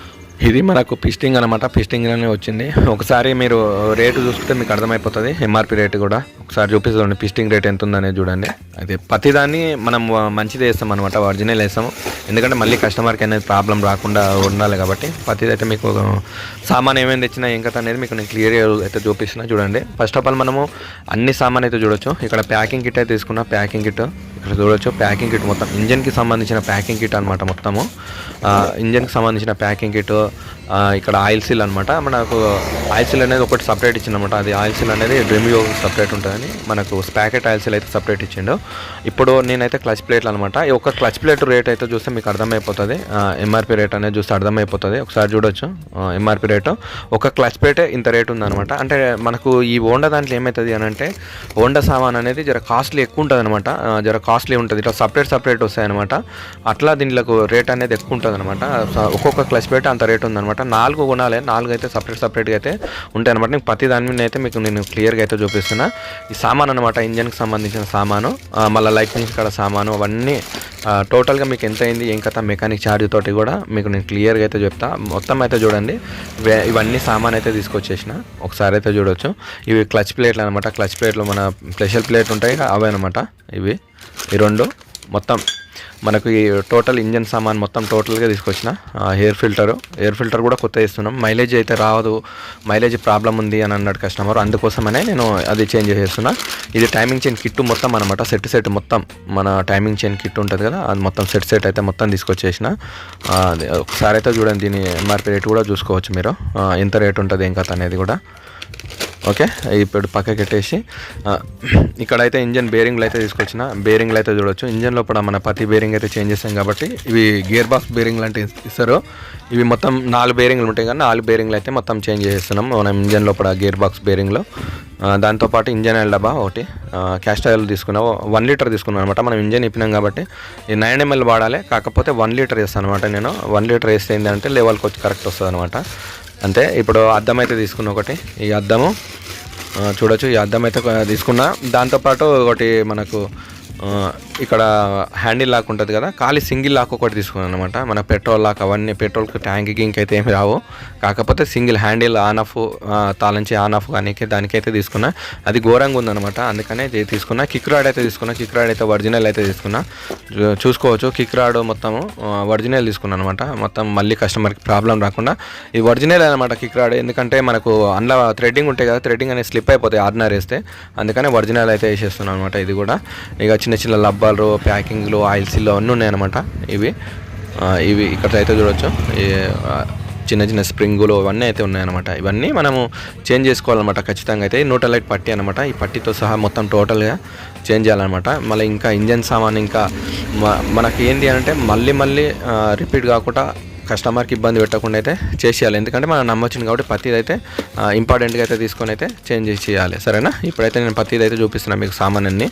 ఇది మనకు పిస్టింగ్ అనమాట పిస్టింగ్లోనే వచ్చింది. ఒకసారి మీరు రేటు చూస్తే మీకు అర్థమైపోతుంది. ఎంఆర్పి రేటు కూడా. ఒకసారి చూపిస్తుంది పిస్టింగ్ రేట్ ఎంత ఉందనేది చూడండి. అయితే ప్రతిదాన్ని మనం మంచిది వేస్తాం అనమాట ఒరిజినల్ వేస్తాము ఎందుకంటే మళ్ళీ కస్టమర్కి అనేది ప్రాబ్లం రాకుండా ఉండాలి కాబట్టి ప్రతిది అయితే మీకు సామాన్ ఏమేమి తెచ్చినా ఏం కథ అనేది మీకు నేను క్లియర్గా అయితే చూపిస్తున్నా చూడండి. ఫస్ట్ ఆఫ్ ఆల్ మనము అన్ని సామాన్ అయితే చూడొచ్చు. ఇక్కడ ప్యాకింగ్ కిట్ అయితే తీసుకున్నా. ప్యాకింగ్ కిట్ ఇక్కడ చూడొచ్చు. ప్యాకింగ్ కిట్ మొత్తం. ఇంజన్కి సంబంధించిన ప్యాకింగ్ కిట్ అనమాట మొత్తము. ఇంజన్కి సంబంధించిన ప్యాకింగ్ కిట్ ఇక్కడ ఆయిల్ సీల్ అనమాట మనకు ఆయిల్ సీల్ అనేది ఒకటి సపరేట్ ఇచ్చిందనమాట అది ఆయిల్ సీల్ అనేది డ్రిమియో సపరేట్ ఉంటుందని మనకు ప్యాకెట్ ఆయిల్ సీల్ అయితే సపరేట్ ఇచ్చిండు. ఇప్పుడు నేనైతే క్లచ్ ప్లేట్లు అనమాట ఈ ఒక క్లచ్ ప్లేట్ రేట్ అయితే చూస్తే మీకు అర్థమైపోతుంది. ఎంఆర్పి రేట్ అనేది చూస్తే అర్థమైపోతుంది. ఒకసారి చూడొచ్చు. MRP rate. ఒక క్లచ్ ప్లేటే ఇంత రేట్ ఉందన్నమాట. అంటే మనకు ఈ ఓండా దాంట్లో ఏమవుతుంది అని అంటే ఓండా సామాన్ అనేది జర కాస్ట్లీ ఎక్కువ ఉంటుంది అనమాట జర కాస్ట్లీ ఉంటుంది. ఇట్లా సపరేట్ సపరేట్ వస్తాయి అనమాట అట్లా దీంట్లో రేట్ అనేది ఎక్కువ ఉంటుంది అనమాట ఒక్కొక్క క్లచ్ ప్లేట్ అంత రేట్ ఉందన్నమాట. నాలుగు కొనాలి నాలుగు అయితే సపరేట్ సపరేట్గా అయితే ఉంటాయి అనమాట నేను ప్రతి దాని మీద అయితే మీకు నేను క్లియర్గా అయితే చూపిస్తున్నా. ఈ సామాన్ అనమాట ఇంజన్కి సంబంధించిన సామాను మళ్ళీ లైట్ నుంచి కాడ సామాను అవన్నీ టోటల్గా మీకు ఎంత అయింది ఏం కథ మెకానిక్ ఛార్జ్ తోటి కూడా మీకు నేను క్లియర్గా అయితే చెప్తా. మొత్తం అయితే చూడండి. ఇవన్నీ సామాన్ అయితే తీసుకొచ్చేసిన. ఒకసారి అయితే చూడొచ్చు. ఇవి క్లచ్ ప్లేట్లు అనమాట క్లచ్ ప్లేట్లు మన స్పెషల్ ప్లేట్లు ఉంటాయి అవే అనమాట ఇవి ఈ రెండు మొత్తం మనకు ఈ టోటల్ ఇంజన్ సామాన్ మొత్తం టోటల్గా తీసుకొచ్చిన ఎయిర్ ఫిల్టర్. ఎయిర్ ఫిల్టర్ కూడా కొత్త ఇస్తున్నాం మైలేజ్ అయితే రావదు మైలేజ్ ప్రాబ్లం ఉంది అని అన్నాడు కస్టమర్. అందుకోసమనే నేను అది చేంజ్ చేసేస్తున్నా ఇది టైమింగ్ చైన్ కిట్ మొత్తం అనమాట సెట్ సెట్ మొత్తం మన టైమింగ్ చైన్ కిట్ ఉంటుంది కదా అది మొత్తం సెట్ సెట్ అయితే మొత్తం తీసుకొచ్చేసిన. ఒకసారి అయితే చూడండి దీని ఎంఆర్పి రేట్ కూడా చూసుకోవచ్చు మీరు. ఎంత రేట్ ఉంటుంది ఏం కథ అనేది కూడా. ఓకే ఇప్పుడు పక్కకి పెట్టేసి ఇక్కడైతే ఇంజన్ బేరింగ్లు అయితే తీసుకొచ్చిన బేరింగ్లు అయితే చూడొచ్చు. ఇంజన్ లోపల మన ప్రతి బేరింగ్ అయితే చేంజ్ చేస్తాం కాబట్టి ఇవి గేర్ బాక్స్ బేరింగ్ లాంటివి ఇస్తారు. ఇవి మొత్తం నాలుగు బేరింగ్లు ఉంటాయి కానీ నాలుగు బేరింగ్లు అయితే మొత్తం చేంజ్ చేస్తున్నాం. మనం ఇంజన్ లోపల గేర్ బాక్స్ బేరింగ్లో. దాంతోపాటు ఇంజన్ ఆయిల్ డబ్బా ఒకటి క్యాస్ట్ ఆయిల్ తీసుకున్నాం. వన్ లీటర్ తీసుకున్నాం అనమాట మనం ఇంజన్ ఇప్పినాం కాబట్టి ఈ నైన్ ఎంఎల్ వాడాలి. కాకపోతే వన్ లీటర్ వేస్తాను అనమాట నేను. వన్ లీటర్ వేస్తే ఏంటంటే లెవెల్కి వచ్చి కరెక్ట్ వస్తుంది అనమాట అంతే ఇప్పుడు అద్దం అయితే తీసుకున్న ఒకటి. ఈ అద్దము చూడొచ్చు ఈ అద్దం అయితే తీసుకున్నా. దాంతోపాటు ఒకటి మనకు ఇక్కడ హ్యాండిల్ లాక్ ఉంటుంది కదా ఖాళీ సింగిల్ లాక్ ఒకటి తీసుకున్నాను అనమాట మన పెట్రోల్ లాక్ అవన్నీ పెట్రోల్కి ట్యాంక్ ఇంకైతే అయితే ఏమి రావు. కాకపోతే సింగిల్ హ్యాండిల్ ఆన్ ఆఫ్ తాళంచి ఆన్ ఆఫ్ కానీ దానికైతే తీసుకున్నా. అది ఘోరంగా ఉందనమాట అందుకనే తీసుకున్నా. కిక్ రాడ్ అయితే తీసుకున్నా. కిక్ రాడ్ అయితే ఒరిజినల్ అయితే తీసుకున్నా. చూసుకోవచ్చు. కిక్ రాడ్ మొత్తం ఒరిజినల్ తీసుకున్నాను అనమాట మొత్తం మళ్ళీ కస్టమర్కి ప్రాబ్లం రాకుండా. ఇది ఒరిజినల్ అనమాట కిక్ రాడ్. ఎందుకంటే మనకు అందులో థ్రెడ్డింగ్ ఉంటాయి కదా థ్రెడ్డింగ్ అనేది స్లిప్ అయిపోతాయి ఆర్డినర్ వేస్తే. అందుకనే ఒరిజినల్ అయితే వేసేస్తున్నాను అనమాట ఇది కూడా. ఇక చిన్న చిన్న చిన్న లబ్బాలు ప్యాకింగ్లు ఆయిల్ సీల్ అవన్నీ ఉన్నాయన్నమాట. ఇవి ఇవి ఇక్కడ అయితే చూడొచ్చు. చిన్న చిన్న స్ప్రింగులు అవన్నీ అయితే ఉన్నాయన్నమాట. ఇవన్నీ మనము చేంజ్ చేసుకోవాలన్నమాట ఖచ్చితంగా అయితే. నూట లైట్ పట్టి అనమాట ఈ పట్టితో సహా మొత్తం టోటల్గా చేంజ్ చేయాలన్నమాట. మళ్ళీ ఇంకా ఇంజన్ సామాన్ ఇంకా మనకి ఏంటి అంటే మళ్ళీ మళ్ళీ రిపీట్ కాకుండా కస్టమర్కి ఇబ్బంది పెట్టకుండా అయితే చేసేయాలి ఎందుకంటే మనం నమ్మొచ్చింది కాబట్టి పత్తిది అయితే ఇంపార్టెంట్గా అయితే తీసుకొని అయితే చేంజ్ చేయాలి. సరేనా? ఇప్పుడైతే నేను పత్తిది అయితే చూపిస్తున్నాను మీకు సామాన్ అన్ని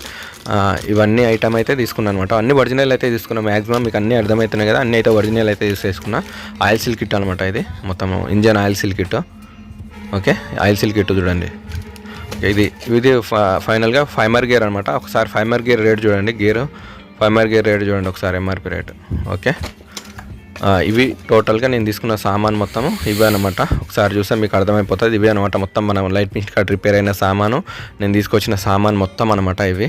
ఇవన్నీ ఐటమ్ అయితే తీసుకున్నాను అనమాట అన్ని ఒరిజినల్ అయితే తీసుకున్నాను మ్యాక్సిమం మీకు అన్నీ అర్థమవుతున్నాయి కదా. అన్నీ అయితే ఒరిజినల్ అయితే యూస్ చేసుకున్నా ఆయిల్ సిల్ కిట్ అనమాట ఇది. మొత్తం engine oil seal kit okay oil seal kit చూడండి. ఇది ఇది ఫ- ఫైనల్గా ఫైమర్ గేర్ అనమాట ఒకసారి ఫైమర్ గేర్ రేట్ చూడండి. గేర్ ఫైమర్ గేర్ రేట్ చూడండి. ఒకసారి ఎంఆర్పి రేట్ ఓకే ఇవి టోటల్గా నేను తీసుకున్న సామాన్ మొత్తం ఇవే అనమాట ఒకసారి చూస్తే మీకు అర్థమైపోతుంది. ఇవే అనమాట మొత్తం మనం లైట్ మిషన్ కార్డ్ రిపేర్ అయిన సామాను నేను తీసుకొచ్చిన సామాన్ మొత్తం అనమాట ఇవి.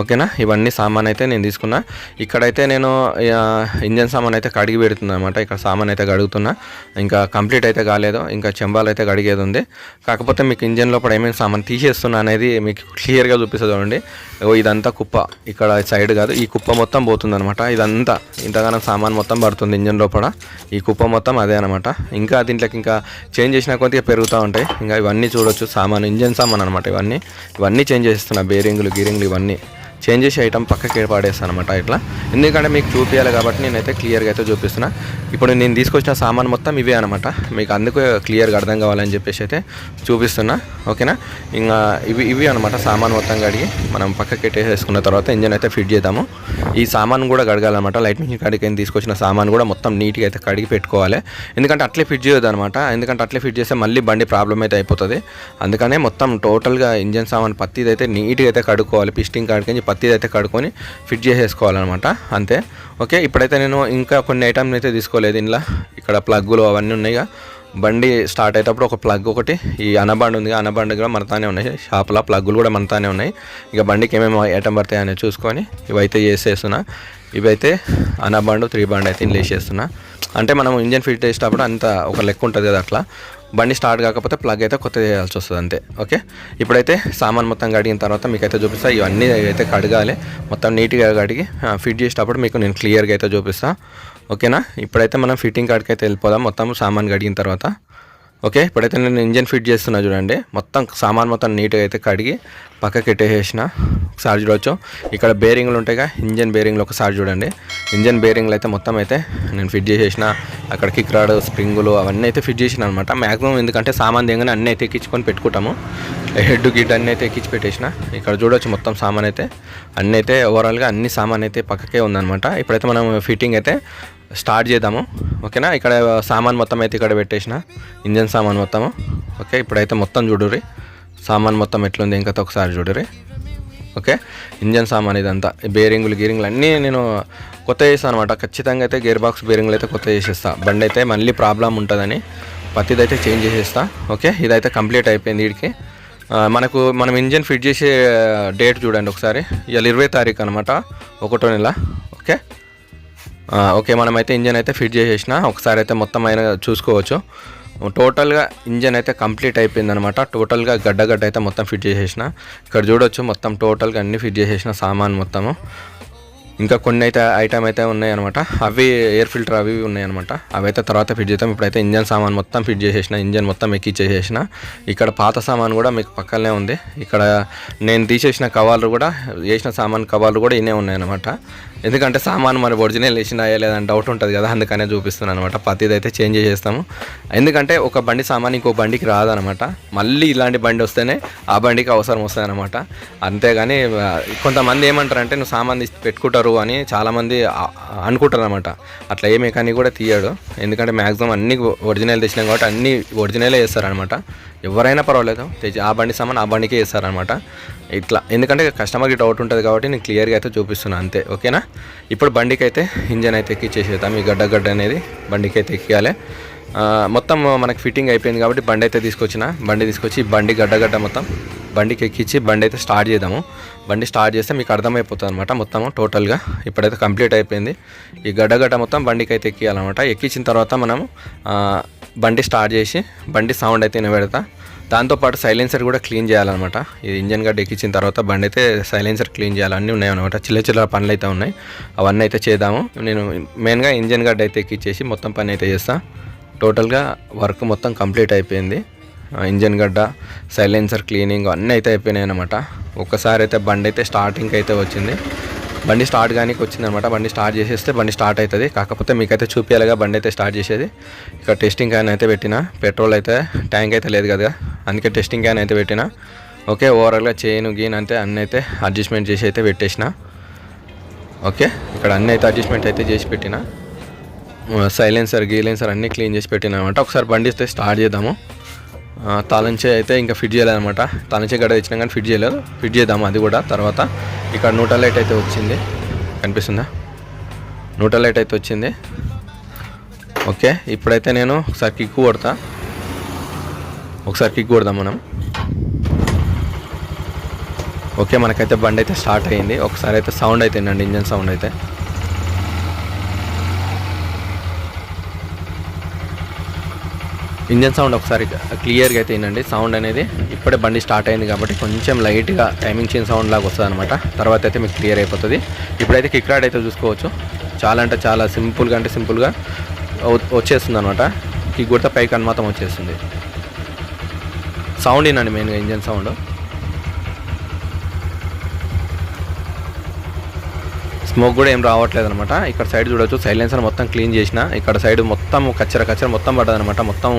ఓకేనా? ఇవన్నీ సామాన్ అయితే నేను తీసుకున్నా. ఇక్కడైతే నేను ఇంజన్ సామాన్ అయితే కడిగి పెడుతున్నా అనమాట ఇక్కడ సామాన్ అయితే కడుగుతున్నా. ఇంకా కంప్లీట్ అయితే కాలేదు. ఇంకా చెంబాలు అయితే కడిగేది ఉంది. కాకపోతే మీకు ఇంజన్ లోపల ఏమేమి సామాన్ తీసేస్తున్నా అనేది మీకు క్లియర్గా చూపిస్తుంది చూడండి. ఓ ఇదంతా కుప్ప. ఇక్కడ సైడ్ కాదు. ఈ కుప్ప మొత్తం పోతుంది అనమాట ఇదంతా. ఇంతగానో సామాన్ మొత్తం పడుతుంది ఇంజన్ లోపల. ఈ కుప్ప మొత్తం అదే అనమాట ఇంకా దీంట్లోకి ఇంకా చేంజ్ చేసిన కొద్దిగా పెరుగుతూ ఉంటాయి. ఇంకా ఇవన్నీ చూడొచ్చు. సామాన్ ఇంజన్ సామాన్ అనమాట ఇవన్నీ. ఇవన్నీ చేంజ్ చేస్తున్నా. బేరింగ్లు గీరింగ్లు ఇవన్నీ. చేంజ్ చేసి ఐటమ్ పక్కకి పాడేస్తాను అనమాట ఇట్లా. ఎందుకంటే మీకు చూపించాలి కాబట్టి నేనైతే క్లియర్గా అయితే చూపిస్తున్నా. ఇప్పుడు నేను తీసుకొచ్చిన సామాన్ మొత్తం ఇవే అనమాట మీకు అందుకు క్లియర్గా అర్థం కావాలని చెప్పేసి అయితే చూపిస్తున్నా. ఓకేనా? ఇంకా ఇవి ఇవి అనమాట సామాన్ మొత్తం కడిగి మనం పక్కకి పెట్టేసుకున్న తర్వాత ఇంజన్ అయితే ఫిట్ చేద్దాము. ఈ సామాన్ కూడా కడగాలన్నమాట. లైట్ మిషన్ కాడికి తీసుకొచ్చిన సామాన్ కూడా మొత్తం నీట్గా అయితే కడిగి పెట్టుకోవాలి. ఎందుకంటే అట్లే ఫిట్ చేయొద్దు అనమాట ఎందుకంటే అట్లే ఫిట్ చేస్తే మళ్ళీ బండి ప్రాబ్లం అయితే అయిపోతుంది. అందుకనే మొత్తం టోటల్గా ఇంజన్ సామాన్ పత్తిది అయితే నీట్గా అయితే కడుక్కోవాలి. పిస్టింగ్ కాడికి పత్తి అయితే కడుక్కొని ఫిట్ చేసేసుకోవాలన్నమాట. అంతే. ఓకే ఇప్పుడైతే నేను ఇంకా కొన్ని ఐటమ్స్ అయితే తీసుకోలేదు ఇంట్లో ఇక్కడ ప్లగ్గులు అవన్నీ ఉన్నాయిగా బండి స్టార్ట్ అయ్యేటప్పుడు ఒక ప్లగ్ ఒకటి ఈ అనబండి ఉంది అనబండి కూడా మనతానే ఉన్నాయి. షాప్లో ప్లగ్గులు కూడా మనతానే ఉన్నాయి. ఇక బండికి ఏమేమి ఐటమ్ పడతాయి అనేది చూసుకొని ఇవైతే చేసేస్తున్నా. ఇవైతే అనబండు త్రీ బండ్ అయితే ఇందులో వేసేస్తున్నా. అంటే మనం ఇంజన్ ఫిట్ చేసేటప్పుడు అంత ఒక లెక్క ఉంటుంది కదా అట్లా. బండి స్టార్ట్ కాకపోతే ప్లగ్ అయితే కొత్త చేయాల్సి వస్తుంది అంతే ఓకే? ఇప్పుడైతే సామాన్ మొత్తం కడిగిన తర్వాత మీకు అయితే చూపిస్తా ఇవన్నీ అయితే కడగాలి. మొత్తం నీట్గా కడిగి ఫిట్ చేసేటప్పుడు మీకు నేను క్లియర్గా అయితే చూపిస్తా ఓకేనా? ఇప్పుడైతే మనం ఫిట్టింగ్ కాడికి అయితే వెళ్ళిపోదాం. మొత్తం సామాన్ కడిగిన తర్వాత ఓకే ఇప్పుడైతే నేను ఇంజన్ ఫిట్ చేస్తున్నా చూడండి. మొత్తం సామాన్ మొత్తం నీట్గా అయితే కడిగి పక్కకి ఎట్టేసేసిన. ఒకసారి చూడవచ్చు ఇక్కడ బేరింగ్లు ఉంటాయిగా ఇంజన్ బేరింగ్లు ఒకసారి చూడండి. ఇంజన్ బేరింగ్లు అయితే మొత్తం అయితే నేను ఫిట్ చేసేసిన. అక్కడ కిక్ రాడ్ స్ప్రింగులు అవన్నీ అయితే ఫిట్ చేసిన అనమాట మ్యాక్సిమం ఎందుకంటే సామాన్ దిగగానే అన్నీ అయితే ఎక్కించుకొని పెట్టుకుంటాము. హెడ్ గిడ్ అన్నీ అయితే ఎక్కించి పెట్టేసిన. ఇక్కడ చూడవచ్చు మొత్తం సామాన్ అయితే. అన్నీ అయితే ఓవరాల్గా అన్ని సామాన్ అయితే పక్కకే ఉందన్నమాట. ఇప్పుడైతే మనం ఫిట్టింగ్ అయితే స్టార్ట్ చేద్దాము. ఓకేనా? ఇక్కడ సామాన్ మొత్తం అయితే ఇక్కడ పెట్టేసిన. ఇంజన్ సామాన్ మొత్తము. ఓకే ఇప్పుడైతే మొత్తం చూడుర్రి. సామాన్ మొత్తం ఎట్లుంది ఇంకా ఒకసారి చూడుర్రి. ఓకే ఇంజన్ సామాన్ ఇదంతా. బేరింగ్లు బేరింగులు అన్నీ నేను కొత్త చేస్తాను అనమాట ఖచ్చితంగా అయితే గేర్ బాక్స్ బేరింగ్లు అయితే కొత్త చేసేస్తా. బండి అయితే మళ్ళీ ప్రాబ్లం ఉంటుందని ప్రతిదైతే చేంజ్ చేసేస్తా. ఓకే ఇదైతే కంప్లీట్ అయిపోయింది వీడికి మనకు మనం ఇంజన్ ఫిట్ చేసే డేట్ చూడండి ఒకసారి. ఇవాళ ఇరవై తారీఖు అనమాట ఒకటో నెల. ఓకే ఓకే మనమైతే ఇంజన్ అయితే ఫిట్ చేసేసిన. ఒకసారి అయితే మొత్తం అయినా చూసుకోవచ్చు. టోటల్గా ఇంజన్ అయితే కంప్లీట్ అయిపోయింది అనమాట టోటల్గా గడ్డ గడ్డ అయితే మొత్తం ఫిట్ చేసేసిన. ఇక్కడ చూడొచ్చు మొత్తం టోటల్గా అన్ని ఫిట్ చేసేసిన సామాన్ మొత్తము. ఇంకా కొన్ని అయితే ఐటమ్ అయితే ఉన్నాయన్నమాట. అవి ఎయిర్ ఫిల్టర్ అవి ఉన్నాయన్నమాట. అవి అయితే తర్వాత ఫిట్ చేద్దాం. ఇప్పుడైతే ఇంజన్ సామాన్ మొత్తం ఫిట్ చేసేసిన. ఇంజన్ మొత్తం ఎక్కిచ్చేసేసిన. ఇక్కడ పాత సామాన్ కూడా మీకు పక్కనే ఉంది. ఇక్కడ నేను తీసేసిన కవర్లు కూడా వేసిన సామాన్ కవర్లు కూడా ఇనే ఉన్నాయన్నమాట. ఎందుకంటే సామాన్ మరి ఒరిజినల్ వేసినాయా లేదని డౌట్ ఉంటుంది కదా అందుకనే చూపిస్తున్నాను అనమాట ప్రతిది అయితే చేంజ్ చేస్తాము ఎందుకంటే ఒక బండి సామాన్ ఇంకో బండికి రాదనమాట మళ్ళీ ఇలాంటి బండి వస్తేనే ఆ బండికి అవసరం వస్తుంది అనమాట అంతేగాని కొంతమంది ఏమంటారంటే నువ్వు సామాన్ తీసి పెట్టుకుంటారు అని చాలామంది అనుకుంటారు అనమాట అట్లా ఏ మెకానిక్ కూడా తీయడు. ఎందుకంటే మ్యాక్సిమం అన్ని ఒరిజినల్ తెచ్చినాం కాబట్టి అన్ని ఒరిజినలే చేస్తారనమాట ఎవరైనా పర్వాలేదు. తెచ్చి ఆ బండి సామాన్ ఆ బండికే వేస్తారనమాట ఇట్లా ఎందుకంటే కస్టమర్కి డౌట్ ఉంటుంది కాబట్టి నేను క్లియర్గా అయితే చూపిస్తున్నాను అంతే. ఓకేనా? ఇప్పుడు బండికి అయితే ఇంజన్ అయితే ఎక్కిచ్చేసేద్దాం. ఈ గడ్డ గడ్డ అనేది బండికి అయితే ఎక్కియాలి. మొత్తం మనకి ఫిట్టింగ్ అయిపోయింది కాబట్టి బండి అయితే తీసుకొచ్చిన. బండి తీసుకొచ్చి బండి గడ్డగడ్డ మొత్తం బండికి ఎక్కించి బండి అయితే స్టార్ట్ చేద్దాము. బండి స్టార్ట్ చేస్తే మీకు అర్థమైపోతుంది అనమాట మొత్తం టోటల్గా. ఇప్పుడైతే కంప్లీట్ అయిపోయింది. ఈ గడ్డగడ్డ మొత్తం బండికి అయితే ఎక్కియాలన్నమాట. ఎక్కించిన తర్వాత మనం బండి స్టార్ట్ చేసి బండి సౌండ్ అయితే నిలబెడతా దాంతోపాటు సైలెన్సర్ కూడా క్లీన్ చేయాలన్నమాట. ఇది ఇంజన్ గడ్డ ఎక్కించిన తర్వాత బండి అయితే సైలెన్సర్ క్లీన్ చేయాలన్నీ ఉన్నాయన్నమాట చిల్ల చిల్లర పనులు అయితే ఉన్నాయి. అవన్నీ అయితే చేద్దాము. నేను మెయిన్గా ఇంజన్ గడ్డ అయితే ఎక్కించేసి మొత్తం పని అయితే చేస్తాను టోటల్గా వర్క్ మొత్తం కంప్లీట్ అయిపోయింది. ఇంజన్ గడ్డ సైలెన్సర్ క్లీనింగ్ అన్నీ అయితే అయిపోయినాయి అనమాట ఒక్కసారి అయితే బండి అయితే స్టార్టింగ్ అయితే వచ్చింది. బండి స్టార్ట్ కానీ వచ్చిందనమాట బండి స్టార్ట్ చేసేస్తే బండి స్టార్ట్ అవుతుంది. కాకపోతే మీకైతే చూపించాలిగా బండి అయితే స్టార్ట్ చేసేది. ఇక్కడ టెస్టింగ్ క్యాన్ అయితే పెట్టిన. పెట్రోల్ అయితే ట్యాంక్ అయితే లేదు కదా. అందుకే టెస్టింగ్ క్యాన్ అయితే పెట్టిన. ఓకే ఓవరాల్గా చైన్ గీన్ అంతే అన్నీ అయితే అడ్జస్ట్మెంట్ చేసి అయితే పెట్టేసిన. ఓకే ఇక్కడ అన్నీ అయితే అడ్జస్ట్మెంట్ అయితే చేసి పెట్టిన. సైలెన్సర్ గీలెన్సర్ అన్నీ క్లీన్ చేసి పెట్టినమాట. ఒకసారి బండి ఇస్తే స్టార్ట్ చేద్దాము. ఆ, తాళంచే అయితే ఇంకా ఫిట్ చేయలేదన్నమాట. తాళంచే గడ ఇచ్చినా కానీ ఫిట్ చేయలేదు. ఫిట్ చేద్దాము అది కూడా. తర్వాత ఇక్కడ నూట లైట్ అయితే వచ్చింది. కనిపిస్తుందా? నూట లైట్ అయితే వచ్చింది. ఓకే ఇప్పుడైతే నేను ఒకసారి కిక్ కొడతా. ఒకసారి కిక్ కొడదాం మనం. ఓకే మనకైతే బండి అయితే స్టార్ట్ అయ్యింది ఒకసారి అయితే సౌండ్ అయితే ఇంజన్ సౌండ్ అయితే. ఇంజన్ సౌండ్ ఒకసారి క్లియర్గా అయితే వినండి. సౌండ్ అనేది ఇప్పుడే బండి స్టార్ట్ అయింది కాబట్టి కొంచెం లైట్గా టైమింగ్ చేసిన సౌండ్ లాగా వస్తుంది అనమాట తర్వాత అయితే మీకు క్లియర్ అయిపోతుంది. ఇప్పుడైతే కిక్ రాడ్ అయితే చూసుకోవచ్చు. చాలా అంటే చాలా సింపుల్గా అంటే సింపుల్గా వచ్చేస్తుంది అనమాట కిక్ కొడితే పైకి అనుమాతం వచ్చేస్తుంది. సౌండ్ వినండి మెయిన్గా ఇంజన్ సౌండ్. స్మోక్ కూడా ఏం రావట్లేదు అనమాట ఇక్కడ సైడ్ చూడొచ్చు సైలెన్సర్ మొత్తం క్లీన్ చేసిన. ఇక్కడ సైడ్ మొత్తం కచ్చర కచ్చర మొత్తం పడ్డదనమాట. మొత్తం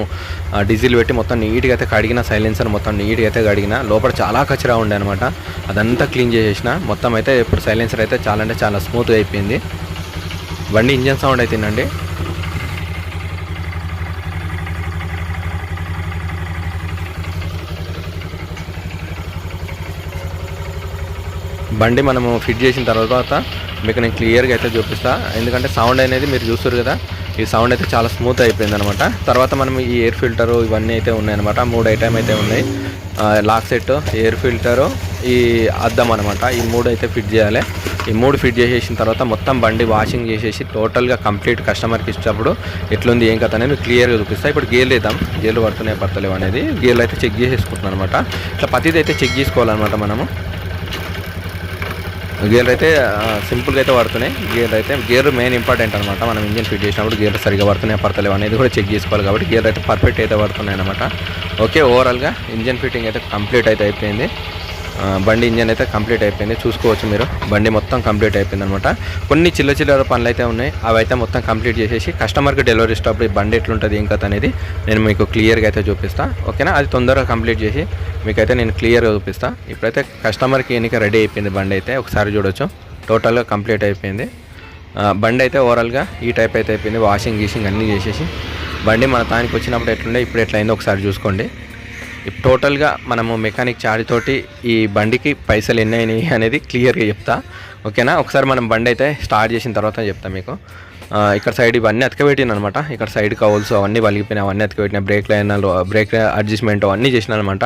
డీజిల్ పెట్టి మొత్తం నీట్గా అయితే కడిగిన సైలెన్సర్ మొత్తం నీట్గా అయితే కడిగిన. లోపల చాలా కచ్చరా ఉండే అనమాట అదంతా క్లీన్ చేసేసిన. మొత్తం అయితే ఇప్పుడు సైలెన్సర్ అయితే చాలా అంటే చాలా స్మూత్గా అయిపోయింది. బండి ఇంజన్ సౌండ్ అయితేనండి బండి మనము ఫిట్ చేసిన తర్వాత మీకు నేను క్లియర్గా అయితే చూపిస్తా. ఎందుకంటే సౌండ్ అనేది మీరు చూస్తారు కదా ఈ సౌండ్ అయితే చాలా స్మూత్ అయిపోయింది అనమాట తర్వాత మనం ఈ ఎయిర్ ఫిల్టరు ఇవన్నీ అయితే ఉన్నాయన్నమాట. మూడు ఐటమ్ అయితే ఉన్నాయి. లాక్ సెట్ ఎయిర్ ఫిల్టరు ఈ అద్దం అనమాట. ఈ మూడు అయితే ఫిట్ చేయాలి. ఈ మూడు ఫిట్ చేసేసిన తర్వాత మొత్తం బండి వాషింగ్ చేసేసి టోటల్గా కంప్లీట్ కస్టమర్కి ఇచ్చినప్పుడు ఎట్లుంది ఏం కథ అనేది క్లియర్గా చూపిస్తా. ఇప్పుడు గేర్లు వేద్దాం. గేర్లు పడుతున్నాయి పడతలేవు అనేది. గేర్లు అయితే చెక్ చేసేసుకుంటున్నాను అనమాట ఇట్లా ప్రతిదీ అయితే చెక్ చేసుకోవాలన్నమాట మనము. గేర్లు అయితే సింపుల్గా అయితే పడుతున్నాయి గేర్లు అయితే గేర్ మెయిన్ ఇంపార్టెంట్ అనమాట మనం ఇంజిన్ ఫిట్ చేసినప్పుడు గేర్లు సరిగా పడుతున్నాయి పడతలేవు అనేది కూడా చెక్ చేసుకోవాలి కాబట్టి గేర్లు అయితే పర్ఫెక్ట్ అయితే పడుతున్నాయి అనమాట ఓకే ఓవరాల్గా ఇంజిన్ ఫిట్టింగ్ అయితే కంప్లీట్ అయితే అయిపోయింది. బండి ఇంజన్ అయితే కంప్లీట్ అయిపోయింది. చూసుకోవచ్చు మీరు. బండి మొత్తం కంప్లీట్ అయిపోయింది అనమాట కొన్ని చిల్ల చిల్లర పనులు అయితే ఉన్నాయి. అవి అయితే మొత్తం కంప్లీట్ చేసేసి కస్టమర్కి డెలివరీ స్టాప్ బండి ఎట్లుంటుంది ఏం కథ అనేది నేను మీకు క్లియర్గా అయితే చూపిస్తా. ఓకేనా? అది తొందరగా కంప్లీట్ చేసి మీకైతే నేను క్లియర్గా చూపిస్తా. ఇప్పుడైతే కస్టమర్కి ఎన్నిక రెడీ అయిపోయింది బండి అయితే. ఒకసారి చూడొచ్చు. టోటల్గా కంప్లీట్ అయిపోయింది. బండి అయితే ఓవరాల్గా ఈ టైప్ అయితే అయిపోయింది. వాషింగ్ గీషింగ్ అన్నీ చేసేసి బండి మన తానికి వచ్చినప్పుడు ఎట్లుండే ఇప్పుడు ఎట్లయిందో ఒకసారి చూసుకోండి. టోటల్గా మనము మెకానిక్ ఛార్జ్ తోటి ఈ బండికి పైసలు ఎన్ని అయినాయి అనేది క్లియర్గా చెప్తా. ఓకేనా? ఒకసారి మనం బండి అయితే స్టార్ట్ చేసిన తర్వాత చెప్తా మీకు. ఇక్కడ సైడ్ ఇవన్నీ అతకబెట్టిన అనమాట ఇక్కడ సైడ్ కౌల్స్ అవన్నీ వలిగిపోయినాయి అవన్నీ అతకబెట్టిన బ్రేక్ లైనర్లు బ్రేక్ అడ్జస్ట్మెంట్ అవన్నీ చేసిన అనమాట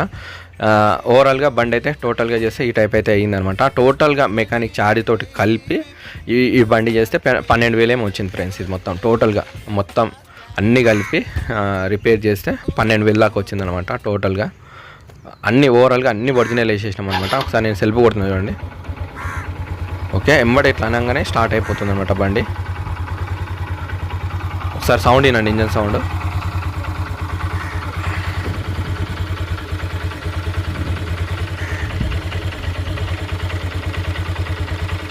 ఓవరాల్గా బండి అయితే టోటల్గా చేస్తే ఈ టైప్ అయితే అయ్యిందనమాట. టోటల్గా మెకానిక్ ఛార్జ్ తోటి కలిపి ఈ ఈ బండి చేస్తే పన్నెండు వేలేమో వచ్చింది ఫ్రెండ్స్ ఇది మొత్తం. టోటల్గా మొత్తం అన్నీ కలిపి రిపేర్ చేస్తే పన్నెండు వేలు దాకా వచ్చిందనమాట టోటల్గా అన్ని ఓవరాల్గా అన్ని ఒరిజినల్ వేసేసినాం అనమాట ఒకసారి నేను సెల్ఫ్ కొడుతున్నా చూడండి. ఓకే ఎంబడి ఇట్లా అనగానే స్టార్ట్ అయిపోతుంది అనమాట బండి. ఒకసారి సౌండ్ వినండి ఇంజన్ సౌండ్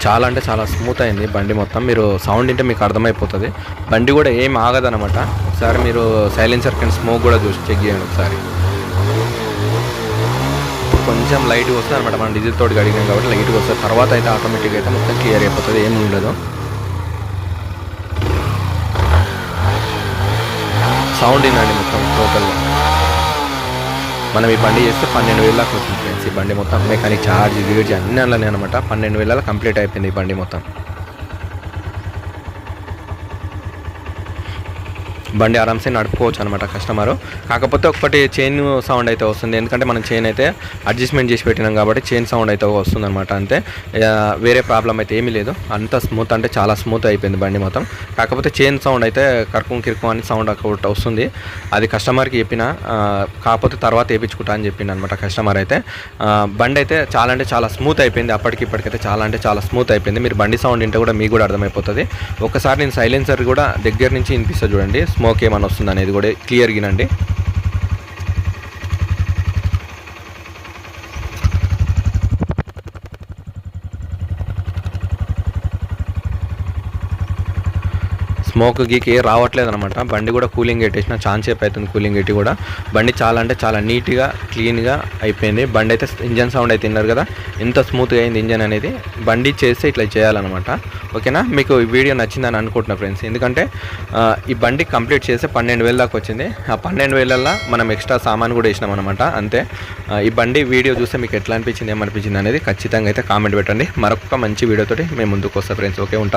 చాలా అంటే చాలా స్మూత్ అయింది బండి మొత్తం. మీరు సౌండ్ వింటే మీకు అర్థమైపోతుంది. బండి కూడా ఏం ఆగదనమాట ఒకసారి మీరు సైలెన్సర్ కింద స్మోక్ కూడా చూసి చెక్ చేయండి ఒకసారి. కొంచెం లైట్గా వస్తుంది అనమాట మనం డీజిల్ తోటి అడిగినాం కాబట్టి లైట్గా వస్తుంది. తర్వాత అయితే ఆటోమేటిక్గా అయితే మొత్తం క్లియర్ అయిపోతుంది. ఏమి ఉండదు. సౌండ్ ఇనండి మొత్తం టోటల్గా మనం ఈ బండి చేస్తే పన్నెండు వేల దాకా వచ్చింది ఫ్రెండ్స్ ఈ బండి మొత్తం మెకానిక్ ఛార్జ్ గీడ్జ్ అన్ని అందులోనే అనమాట పన్నెండు వేల కంప్లీట్ అయిపోయింది ఈ బండి మొత్తం. బండి ఆరామ్సే నడుపుకోవచ్చు అనమాట కస్టమర్ కాకపోతే ఒకటి చైన్ సౌండ్ అయితే వస్తుంది. ఎందుకంటే మనం చైన్ అయితే అడ్జస్ట్మెంట్ చేసి పెట్టినాం కాబట్టి చైన్ సౌండ్ అయితే వస్తుంది అనమాట అంతే వేరే ప్రాబ్లం అయితే ఏమీ లేదు. అంత స్మూత్ అంటే చాలా స్మూత్ అయిపోయింది బండి మొత్తం. కాకపోతే చైన్ సౌండ్ అయితే కర్కం కిరుకం అని సౌండ్ ఒకటి వస్తుంది. అది కస్టమర్కి చెప్పిన కాకపోతే తర్వాత వేయించుకుంటా అని చెప్పింది అనమాట కస్టమర్ అయితే బండి అయితే చాలా అంటే చాలా స్మూత్ అయిపోయింది. అప్పటికి ఇప్పటికైతే చాలా అంటే చాలా స్మూత్ అయిపోయింది. మీరు బండి సౌండ్ వింటే కూడా మీకు కూడా అర్థమైపోతుంది. ఒకసారి నేను సైలెన్సర్ కూడా దగ్గర నుంచి వినిపిస్తా చూడండి. స్మోక్ ఏమైనా వస్తుంది అనేది కూడా క్లియర్ స్మోక్ గీకి రావట్లేదు అనమాట బండి కూడా కూలింగ్ పెట్టేసిన ఛాన్స్ సేపు అవుతుంది కూలింగ్ పెట్టి కూడా. బండి చాలా అంటే చాలా నీట్గా క్లీన్గా అయిపోయింది. బండి అయితే ఇంజన్ సౌండ్ అయితే తిన్నారు కదా? ఎంత స్మూత్గా అయింది ఇంజన్ అనేది. బండి చేస్తే ఇట్లా చేయాలన్నమాట. ఓకేనా? మీకు ఈ వీడియో నచ్చిందని అనుకుంటున్నా ఫ్రెండ్స్. ఎందుకంటే ఈ బండి కంప్లీట్ చేస్తే పన్నెండు వేల దాకా వచ్చింది. ఆ పన్నెండు వేలల్లో మనం ఎక్స్ట్రా సామాన్ కూడా వేసినాం అనమాట అంతే. ఈ బండి వీడియో చూస్తే మీకు ఎట్లా అనిపించింది ఏమనిపించింది అనేది ఖచ్చితంగా అయితే కామెంట్ పెట్టండి. మరొక మంచి వీడియోతోటి మేము ముందుకు వస్తాం ఫ్రెండ్స్. ఓకే ఉంటాం